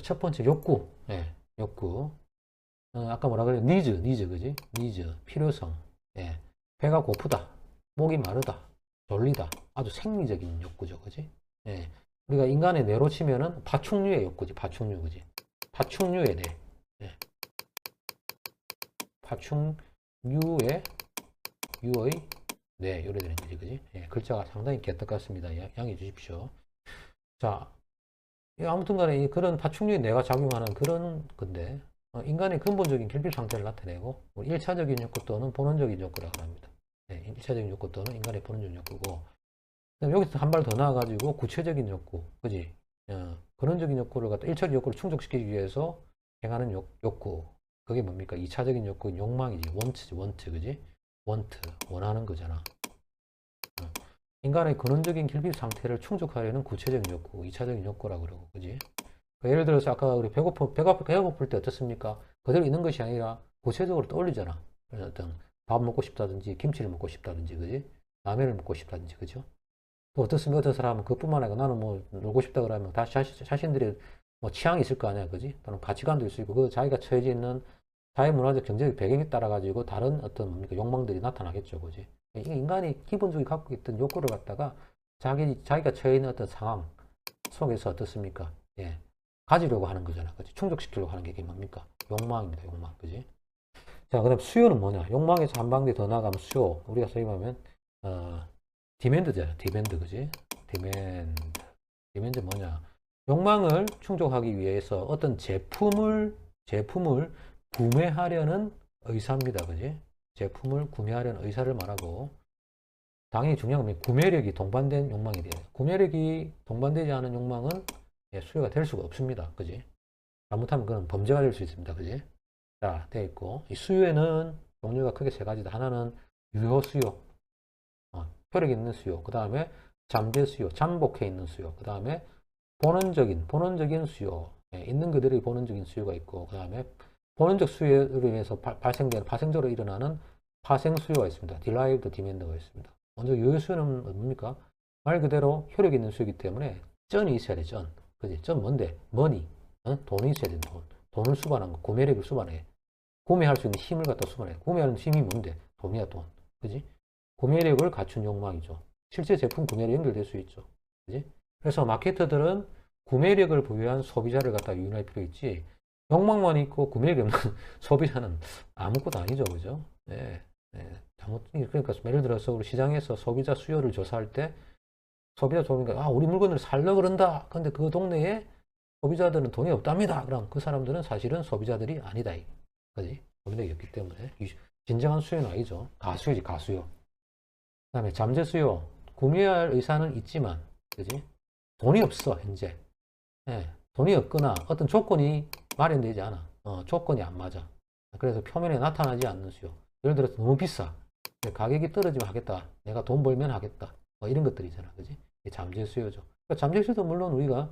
첫 번째 욕구, 예, 욕구. 어, 아까 뭐라 그래? 니즈, 니즈, 그지? 니즈, 필요성. 예, 배가 고프다, 목이 마르다, 졸리다. 아주 생리적인 욕구죠, 그지? 예, 우리가 인간의 뇌로 치면은 파충류의 욕구지, 파충류, 그지? 파충류의 뇌. 예. 파충류의 유의 네, 요래 되는 거지, 그지? 예, 글자가 상당히 개떡 같습니다. 양- 양해해 주십시오. 자, 이 아무튼 간에 이 그런 파충류의 뇌가 작용하는 그런 건데, 어, 인간의 근본적인 결핍 상태를 나타내고, 1차적인 욕구 또는 본원적인 욕구라고 합니다. 네, 1차적인 욕구 또는 인간의 본원적인 그다음에 여기서 한 발 더 나아가지고 구체적인 욕구, 그지? 어, 근원적인 욕구를 갖다 1차적 욕구를 충족시키기 위해서 행하는 욕, 욕구. 그게 뭡니까? 2차적인 욕구는 욕망이지. 원트지, 원트, 그지? 원트, 원하는 거잖아. 어. 인간의 근원적인 결핍 상태를 충족하려는 구체적인 욕구, 2차적인 욕구라고 그러고, 그지? 그 예를 들어서 아까 우리 배고프, 배가, 배가 고플 때 어떻습니까? 그대로 있는 것이 아니라 구체적으로 떠올리잖아. 그래서 어떤 밥 먹고 싶다든지, 김치를 먹고 싶다든지, 그지? 라면을 먹고 싶다든지, 그죠? 또 어떻습니까? 어떤 사람은 그뿐만 아니라 나는 뭐 놀고 싶다 그러면 다 자신, 자신들의 뭐 취향이 있을 거 아니야, 그지? 또는 가치관도 있을 수 있고, 그 자기가 처해져 있는 사회 문화적 경제적 배경에 따라 가지고 다른 어떤 뭡니까 욕망들이 나타나겠죠, 그지? 이게 인간이 기본적으로 갖고 있던 욕구를 갖다가 자기 자기가 처해 있는 어떤 상황 속에서 어떻습니까? 예, 가지려고 하는 거잖아, 그지? 충족시키려고 하는 게 이게 뭡니까? 욕망입니다, 욕망, 그지? 자, 그 다음 수요는 뭐냐? 욕망에서 한 단계 더 나가면 수요. 우리가 소위 말하면 어, 디맨드잖아, 디맨드, 그지? 디맨드, 디맨드 뭐냐? 욕망을 충족하기 위해서 어떤 제품을 제품을 구매하려는 의사입니다. 그지? 제품을 구매하려는 의사를 말하고 당연히 중요한 건 구매력이 동반된 욕망이 돼요. 구매력이 동반되지 않은 욕망은 예, 수요가 될 수가 없습니다. 그지? 잘못하면 그건 범죄가 될 수 있습니다. 그지? 자, 되어 있고 이 수요에는 종류가 크게 세 가지다. 하나는 유효 수요, 어, 효력 있는 수요. 그 다음에 잠재 수요, 잠복해 있는 수요. 그 다음에 본원적인 본원적인 수요, 예, 있는 그대로의 본원적인 수요가 있고 그 다음에 본원적 수요로 인해서 발- 발생되는 파생적으로 일어나는 파생 수요가 있습니다. derived demand가 있습니다. 먼저 유효 수요는 뭡니까? 말 그대로 효력 있는 수요이기 때문에 쩐이 있어야 돼, 쩐. 그지? 쩐 뭔데? 머니. 어? 돈이 있어야 돼, 돈. 돈을 수반한 거. 구매력을 수반해. 구매할 수 있는 힘을 갖다 수반해. 구매하는 힘이 뭔데? 돈이야, 돈. 그지? 구매력을 갖춘 욕망이죠. 실제 제품 구매로 연결될 수 있죠. 그지? 그래서 마케터들은 구매력을 보유한 소비자를 갖다 유인할 필요 있지. 욕망만 있고 구매력이 없는 소비자는 아무것도 아니죠. 그죠? 네. 네. 그러니까 예를 들어서 우리 시장에서 소비자 수요를 조사할 때 소비자 조사니까 아, 우리 물건을 살려 그런다. 근데 그 동네에 소비자들은 돈이 없답니다. 그럼 그 사람들은 사실은 소비자들이 아니다. 이- 그지? 소비력이 없기 때문에. 이- 진정한 수요는 아니죠. 가수요지, 가수요. 그 다음에 잠재 수요. 구매할 의사는 있지만, 그지? 돈이 없어, 현재. 예, 돈이 없거나 어떤 조건이 마련되지 않아. 어, 조건이 안 맞아. 그래서 표면에 나타나지 않는 수요. 예를 들어서 너무 비싸. 가격이 떨어지면 하겠다. 내가 돈 벌면 하겠다. 뭐 이런 것들이잖아. 그지? 잠재 수요죠. 그러니까 잠재 수요도 물론 우리가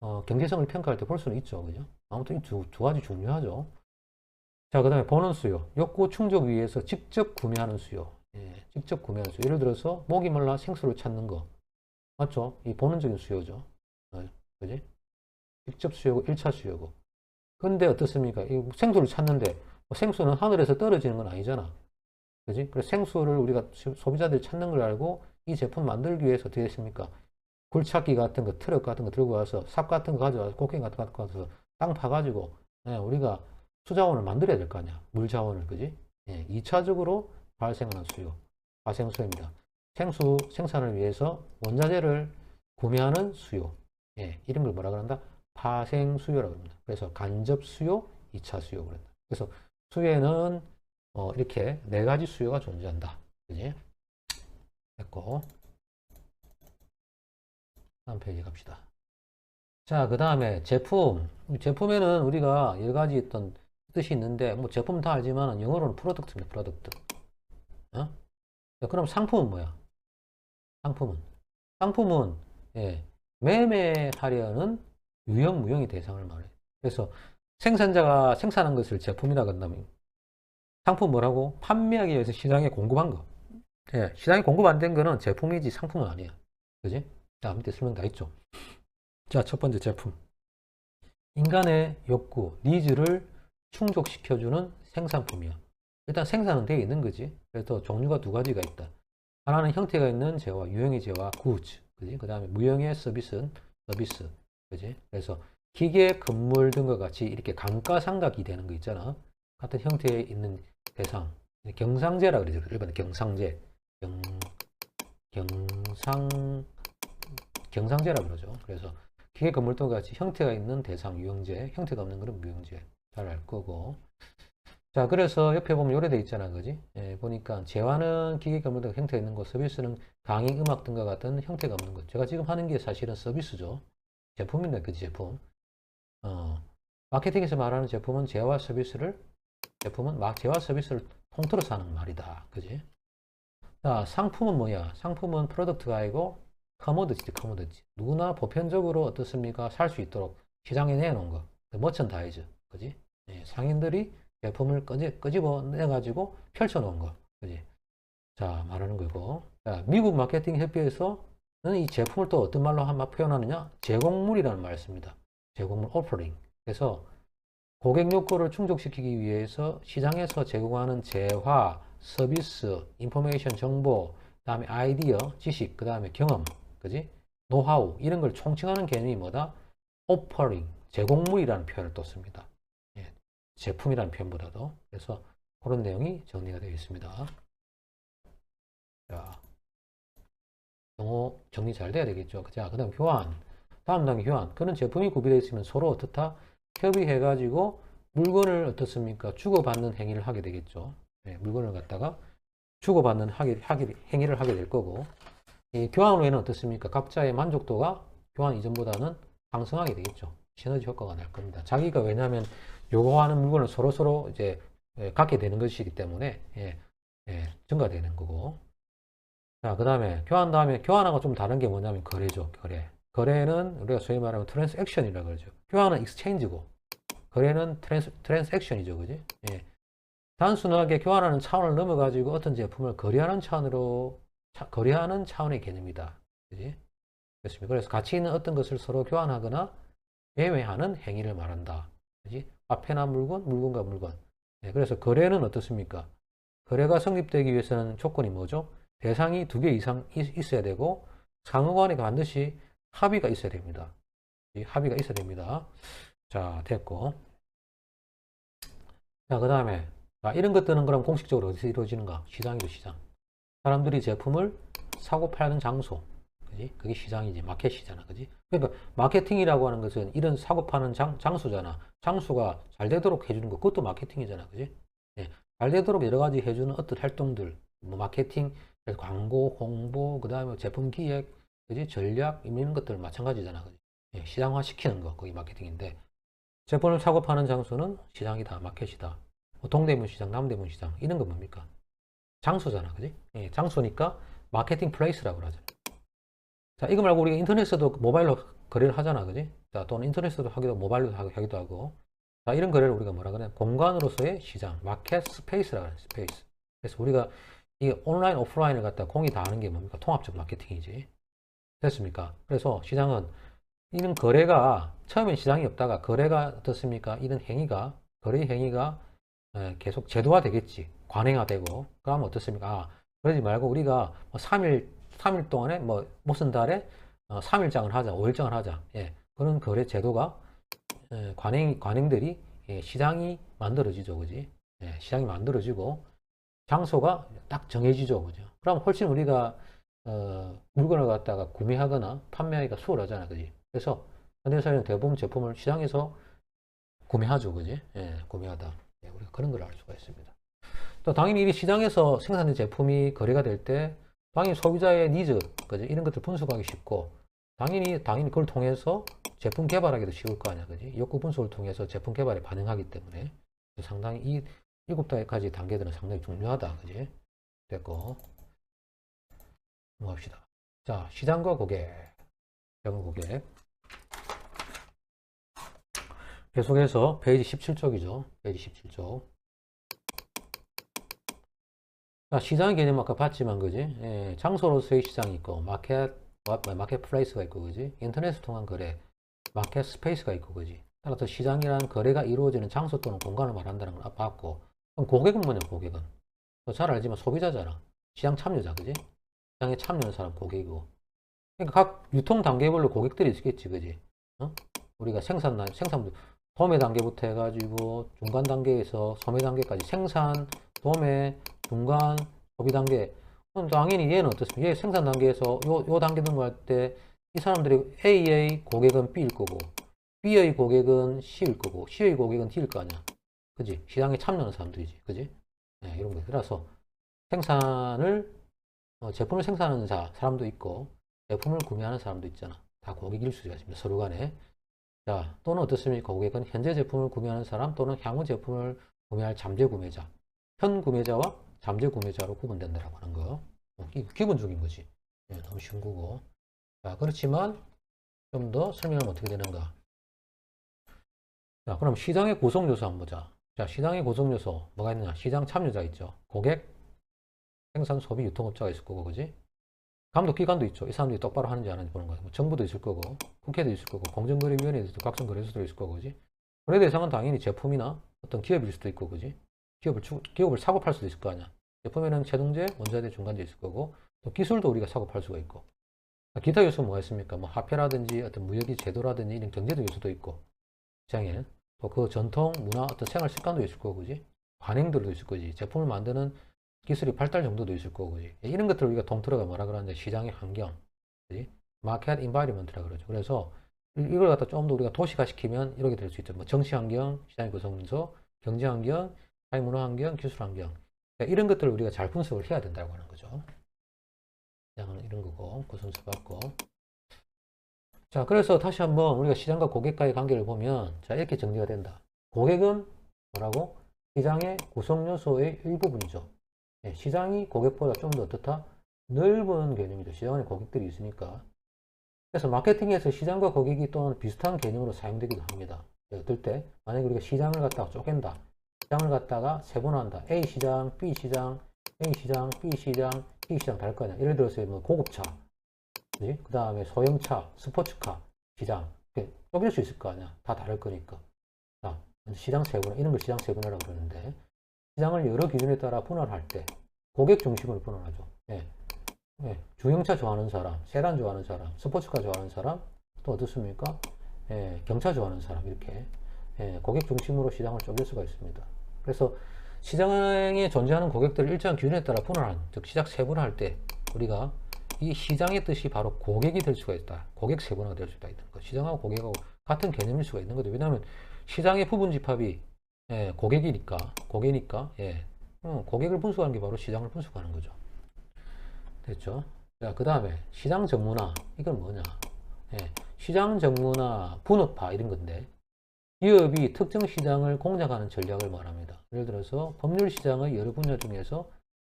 어, 경제성을 평가할 때 볼 수는 있죠. 그죠? 아무튼 이 두, 두 가지 중요하죠. 자, 그 다음에 보는 수요. 욕구 충족 위해서 직접 구매하는 수요. 예, 직접 구매하는 수요. 예를 들어서 목이 말라 생수를 찾는 거. 맞죠? 이 본능적인 수요죠. 어, 그지? 직접 수요고 1차 수요고. 근데 어떻습니까? 이 생수를 찾는데 뭐 생수는 하늘에서 떨어지는 건 아니잖아. 그지? 그래서 생수를 우리가 시- 소비자들이 찾는 걸 알고 이 제품 만들기 위해서 어떻게 했습니까? 굴착기 같은 거, 트럭 같은 거 들고 와서 삽 같은 거 가져와서 곡괭이 같은 거 갖고 와서 땅 파가지고 예, 우리가 수자원을 만들어야 될 거 아니야. 물 자원을, 그지? 예, 2차적으로 발생하는 수요. 발생 수요입니다. 생수 생산을 위해서 원자재를 구매하는 수요. 예, 이런 걸 뭐라 그런다? 파생 수요라고 합니다. 그래서 간접 수요, 2차 수요 그런다. 그래서 수요에는 어, 이렇게 네 가지 수요가 존재한다. 그지? 됐고. 다음 페이지 갑시다. 자, 그 다음에 제품. 제품에는 우리가 여러 가지 어떤 뜻이 있는데, 뭐 제품 다 알지만 영어로는 프로덕트입니다, 프로덕트. 어? 자, 그럼 상품은 뭐야? 상품은? 상품은, 예, 매매하려는 유형, 무형의 대상을 말해요. 그래서 생산자가 생산한 것을 제품이라고 한다면, 상품 뭐라고? 판매하기 위해서 시장에 공급한 거. 예, 시장에 공급 안 된 거는 제품이지 상품은 아니야. 그지? 자, 밑에 설명 다 있죠. 자, 첫 번째 제품. 인간의 욕구, 니즈를 충족시켜주는 생산품이야. 일단 생산은 되어 있는 거지. 그래서 종류가 두 가지가 있다. 하나는 형태가 있는 재화, 유형의 재화, goods. 그지? 그 다음에 무형의 서비스는 서비스. 그지? 그래서 기계, 건물 등과 같이 이렇게 감가상각이 되는 거 있잖아. 같은 형태에 있는 대상. 경상제라 그러죠. 일본의 경상제. 경, 경상, 경상제라 그러죠. 그래서 기계 건물 등과 같이 형태가 있는 대상, 유형제, 형태가 없는 것은 무형제. 잘 알 거고. 자, 그래서 옆에 보면 요래 돼 있잖아, 그지? 예, 보니까 재화는 기계 건물 등 형태가 있는 것, 서비스는 강의, 음악 등과 같은 형태가 없는 것. 제가 지금 하는 게 사실은 서비스죠. 제품인데, 그지, 제품. 어, 마케팅에서 말하는 제품은 재화 서비스를, 제품은 막 재화 서비스를 통틀어서 하는 말이다. 그지? 자, 상품은 뭐야? 상품은 프로덕트가 아니고 커머디티, 커머디티. 누구나 보편적으로 어떻습니까? 살 수 있도록 시장에 내놓은 거. 머천다이즈. 그지? 예, 상인들이 제품을 끄집, 끄집어내가지고 펼쳐놓은 거. 그지? 자, 말하는 거고. 자, 미국 마케팅 협회에서는 이 제품을 또 어떤 말로 한번 표현하느냐? 제공물이라는 말을 씁니다. 제공물 오퍼링. 그래서 고객 욕구를 충족시키기 위해서 시장에서 제공하는 재화, 서비스, 인포메이션 정보, 그다음에 아이디어, 지식, 그 다음에 경험, 그지? 노하우 이런 걸 총칭하는 개념이 뭐다? 오퍼링, 제공물이라는 표현을 또 씁니다. 예, 제품이라는 표현보다도 그래서 그런 내용이 정리가 되어 있습니다. 자, 영어 정리 잘 돼야 되겠죠. 자, 그 다음 교환. 다음 단계 교환. 그런 제품이 구비되어 있으면 서로 어떻다? 협의해가지고 물건을 어떻습니까? 주고받는 행위를 하게 되겠죠. 네, 물건을 갖다가 주고받는 하기, 하기, 행위를 하게 될 거고, 이 교환 후에는 어떻습니까? 각자의 만족도가 교환 이전보다는 상승하게 되겠죠. 시너지 효과가 날 겁니다. 자기가 왜냐하면 요구하는 물건을 서로 서로 이제 예, 갖게 되는 것이기 때문에 예, 예, 증가되는 거고. 자, 그 다음에 교환 다음에 교환하고 좀 다른 게 뭐냐면 거래죠. 거래. 거래는 우리가 소위 말하면 트랜스액션이라고 그러죠. 교환은 익스체인지고 거래는 트랜스, 트랜스액션이죠. 그지? 예. 단순하게 교환하는 차원을 넘어가지고 어떤 제품을 거래하는 차원으로 차- 거래하는 차원의 개념이다. 그지? 그렇습니다. 그래서 가치 있는 어떤 것을 서로 교환하거나 매매하는 행위를 말한다. 그지? 화폐나 물건, 물건과 물건. 예, 그래서 거래는 어떻습니까? 거래가 성립되기 위해서는 조건이 뭐죠? 대상이 두 개 이상 있- 있어야 되고 상호간에 반드시 합의가 있어야 됩니다. 이 합의가 있어야 됩니다. 자, 됐고. 자, 그 다음에, 자, 이런 것들은 그럼 공식적으로 어디서 이루어지는가? 시장이죠, 시장. 사람들이 제품을 사고 파는 장소. 그지? 그게 시장이지. 마켓이잖아. 그지? 그러니까, 마케팅이라고 하는 것은 이런 사고 파는 장, 장소잖아. 장소가 잘 되도록 해주는 거. 그것도 마케팅이잖아. 그지? 예. 잘 되도록 여러 가지 해주는 어떤 활동들. 뭐, 마케팅, 그래서 광고, 홍보, 그 다음에 제품 기획, 그지? 전략, 이런 것들 마찬가지잖아. 그지? 예, 시장화 시키는 거. 그게 마케팅인데. 제품을 사고 파는 장소는 시장이다, 마켓이다. 뭐 동대문 시장, 남대문 시장 이런 건 뭡니까? 장소잖아, 그지? 예, 장소니까 마케팅 플레이스라고 하죠. 자, 이거 말고 우리가 인터넷에도 모바일로 거래를 하잖아, 그지? 자, 또는 인터넷에도 하기도 모바일로 하기도 하고. 자, 이런 거래를 우리가 뭐라 그래? 공간으로서의 시장, 마켓 스페이스라고 하는 스페이스. 그래서 우리가 이 온라인, 오프라인을 갖다 공이 다 하는 게 뭡니까? 통합적 마케팅이지. 됐습니까? 그래서 시장은 이런 거래가 처음엔 시장이 없다가 거래가 어떻습니까? 이런 행위가 거래 행위가 에, 계속 제도화 되겠지. 관행화 되고 그러면 어떻습니까? 아, 그러지 말고 우리가 뭐 3일 3일 동안에 뭐 무슨 달에 어, 3일장을 하자, 5일장을 하자. 예. 그런 거래 제도가 에, 관행 관행들이 예, 시장이 만들어지죠. 그지? 예, 시장이 만들어지고 장소가 딱 정해지죠. 그죠? 그럼 훨씬 우리가 어, 물건을 갖다가 구매하거나 판매하기가 수월하잖아. 그지? 그래서 현대사회는 대부분 제품을 시장에서 구매하죠, 그지? 예, 구매하다. 예, 우리가 그런 걸 알 수가 있습니다. 또 당연히 이 시장에서 생산된 제품이 거래가 될 때 당연히 소비자의 니즈, 그지? 이런 것들 분석하기 쉽고 당연히 당연히 그걸 통해서 제품 개발하기도 쉬울 거 아니야, 그지? 욕구 분석을 통해서 제품 개발에 반응하기 때문에 상당히 이 일곱 가지 단계들은 상당히 중요하다, 그지? 됐고 넘어갑시다. 자, 시장과 고객, 시장과 고객. 계속해서 페이지 17쪽이죠. 페이지 17쪽. 자, 시장의 개념 아까 봤지만, 그지? 예, 장소로서의 시장이 있고, 마켓, 마켓 플레이스가 있고, 그지? 인터넷을 통한 거래, 마켓 스페이스가 있고, 그지? 따라서 시장이란 거래가 이루어지는 장소 또는 공간을 말한다는 걸 봤고 그럼 고객은 뭐냐 고객은? 또잘 알지만 소비자잖아. 시장 참여자 그지? 시장에 참여하는 사람 고객이고. 그러니까 각 유통 단계별로 고객들이 있겠지 그지? 어? 우리가 생산 생산 도매 단계부터 해가지고 중간 단계에서 소매 단계까지 생산 도매 중간 소비 단계. 그럼 당연히 얘는 어떻습니까? 얘 생산 단계에서 요, 요 단계 넘어갈 때 이 사람들이 A의 고객은 B일 거고 B의 고객은 C일 거고 C의 고객은 D일 거 아니야. 그지? 시장에 참여하는 사람들이지. 그지? 네, 이런 거. 그래서 생산을 어, 제품을 생산하는 자, 사람도 있고 제품을 구매하는 사람도 있잖아. 다 고객일 수가 있습니다. 서로 간에. 자, 또는 어떻습니까? 고객은 현재 제품을 구매하는 사람 또는 향후 제품을 구매할 잠재 구매자. 현 구매자와 잠재 구매자로 구분된다라고 하는 거. 어, 기- 기본적인 거지. 네, 너무 쉬운 거고. 자, 그렇지만 좀 더 설명하면 어떻게 되는가? 자, 그럼 시장의 구성 요소 한번 보자. 자, 시장의 구성 요소 뭐가 있느냐? 시장 참여자 있죠. 고객, 생산, 소비, 유통업자가 있을 거고, 그지? 감독 기관도 있죠. 이 사람들이 똑바로 하는지 안 하는지 보는 거야. 뭐 정부도 있을 거고, 국회도 있을 거고, 공정거래위원회도 있고, 각종 거래소도 있을 거고, 그지? 거래 대상은 당연히 제품이나 어떤 기업일 수도 있고, 그지? 기업을 추- 기업을 사고 팔 수도 있을 거 아니야. 제품에는 최동제, 원자재, 중간재 있을 거고, 또 기술도 우리가 사고 팔 수가 있고. 기타 요소 뭐가 있습니까? 뭐 화폐라든지 어떤 무역의 제도라든지 이런 경제적 요소도 있고 시장에 또 그 전통 문화 어떤 생활 습관도 있을 거고 그지? 관행들도 있을 거지. 제품을 만드는 기술이 발달 정도도 있을 거고 그지? 이런 것들을 우리가 통틀어가 뭐라 그러는데 시장의 환경 그지? 마켓 인바이러먼트라 그러죠. 그래서 이- 이걸 갖다 좀 더 우리가 도시화 시키면 이렇게 될 수 있죠. 뭐 정치 환경 시장의 구성 요소 경제 환경 사회 문화 환경 기술 환경. 그러니까 이런 것들을 우리가 잘 분석을 해야 된다고 하는 거죠. 시장은 이런 거고 구성수 받고 자 그래서 다시 한번 우리가 시장과 고객과의 관계를 보면 자 이렇게 정리가 된다. 고객은 뭐라고? 시장의 구성 요소의 일부분이죠. 예, 시장이 고객보다 좀 더 어떻다. 넓은 개념이죠. 시장 안에 고객들이 있으니까. 그래서 마케팅에서 시장과 고객이 또는 비슷한 개념으로 사용되기도 합니다. 예, 어떨 때 만약에 우리가 시장을 갖다가 쪼갠다. 시장을 갖다가 세분화한다. A 시장 B 시장 A 시장 B 시장 C 시장 다를 거 아니야. 예를 들어서 뭐 고급차 그 다음에 소형차, 스포츠카, 시장 이렇게 쪼갤 수 있을 거 아니야. 다 다를 거니까. 자, 시장 세분화 이런 걸 시장 세분화라고 그러는데 시장을 여러 기준에 따라 분할할 때 고객 중심으로 분할하죠. 예. 예. 중형차 좋아하는 사람, 세단 좋아하는 사람, 스포츠카 좋아하는 사람, 또 어떻습니까? 예, 경차 좋아하는 사람 이렇게 예, 고객 중심으로 시장을 쪼갤 수가 있습니다. 그래서 시장에 존재하는 고객들을 일정한 기준에 따라 분할한, 즉 시장 세분화할 때 우리가 이 시장의 뜻이 바로 고객이 될 수가 있다. 고객 세분화가 될 수가 거. 시장하고 고객하고 같은 개념일 수가 있는 거죠. 왜냐하면 시장의 부분 집합이 예, 고객이니까, 고객이니까, 예, 어, 고객을 분석하는 게 바로 시장을 분석하는 거죠. 됐죠? 자, 그 다음에 시장 정문화. 이건 뭐냐? 예, 시장 정문화, 분업화 이런 건데 기업이 특정 시장을 공략하는 전략을 말합니다. 예를 들어서 법률 시장의 여러 분야 중에서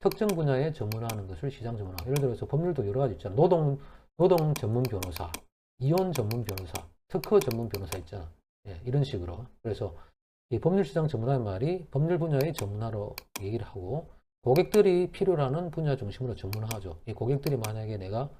특정 분야에 전문화하는 것을 시장 전문화. 예를 들어서 법률도 여러 가지 있잖아. 노동, 노동 전문 변호사, 이혼 전문 변호사, 특허 전문 변호사 있잖아. 예, 이런 식으로. 그래서 이 법률 시장 전문화의 말이 법률 분야의 전문화로 얘기를 하고 고객들이 필요로 하는 분야 중심으로 전문화하죠. 이 고객들이 만약에 내가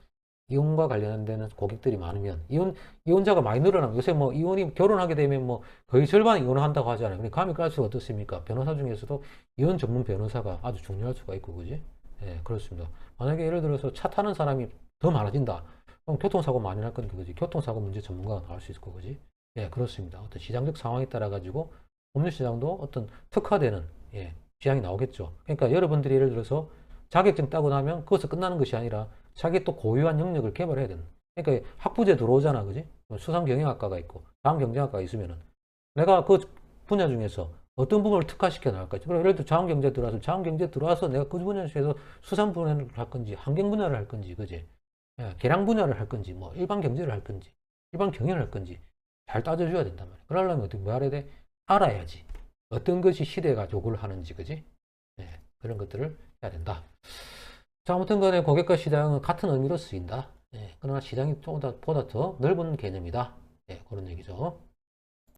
이혼과 관련된 고객들이 많으면 이혼 이혼자가 많이 늘어나면 요새 뭐 이혼이 결혼하게 되면 뭐 거의 절반 이혼을 한다고 하잖아요. 근데 감이 깔수록 어떻습니까? 변호사 중에서도 이혼 전문 변호사가 아주 중요할 수가 있고 그지? 예, 그렇습니다. 만약에 예를 들어서 차 타는 사람이 더 많아진다. 그럼 교통사고 많이 날 거니까 그지? 교통사고 문제 전문가가 나올 수 있을 거 그지? 예, 그렇습니다. 어떤 시장적 상황에 따라 가지고 법률 시장도 어떤 특화되는 예, 시장이 나오겠죠. 그러니까 여러분들이 예를 들어서 자격증 따고 나면 그것서 끝나는 것이 아니라 자기 또 고유한 영역을 개발해야 되는. 그러니까 학부제 들어오잖아, 그지? 수상 경영학과가 있고 자원 경제학과가 있으면은 내가 그 분야 중에서 어떤 부분을 특화시켜 나갈까? 그럼 예를 들어 자원 경제 들어와서 자원 경제 들어와서 내가 그 분야에서 수산 분야를 할 건지 환경 분야를 할 건지, 그지? 예, 계량 분야를 할 건지, 뭐 일반 경제를 할 건지, 일반 경영을 할 건지 잘 따져줘야 된단 말이야. 그러려면 어떻게 뭐 해야 돼? 알아야지. 어떤 것이 시대가 요구를 하는지, 그지? 예, 그런 것들을 해야 된다. 자, 아무튼 간에 고객과 시장은 같은 의미로 쓰인다. 예, 그러나 시장이 조금 더, 보다 더 넓은 개념이다. 예, 그런 얘기죠.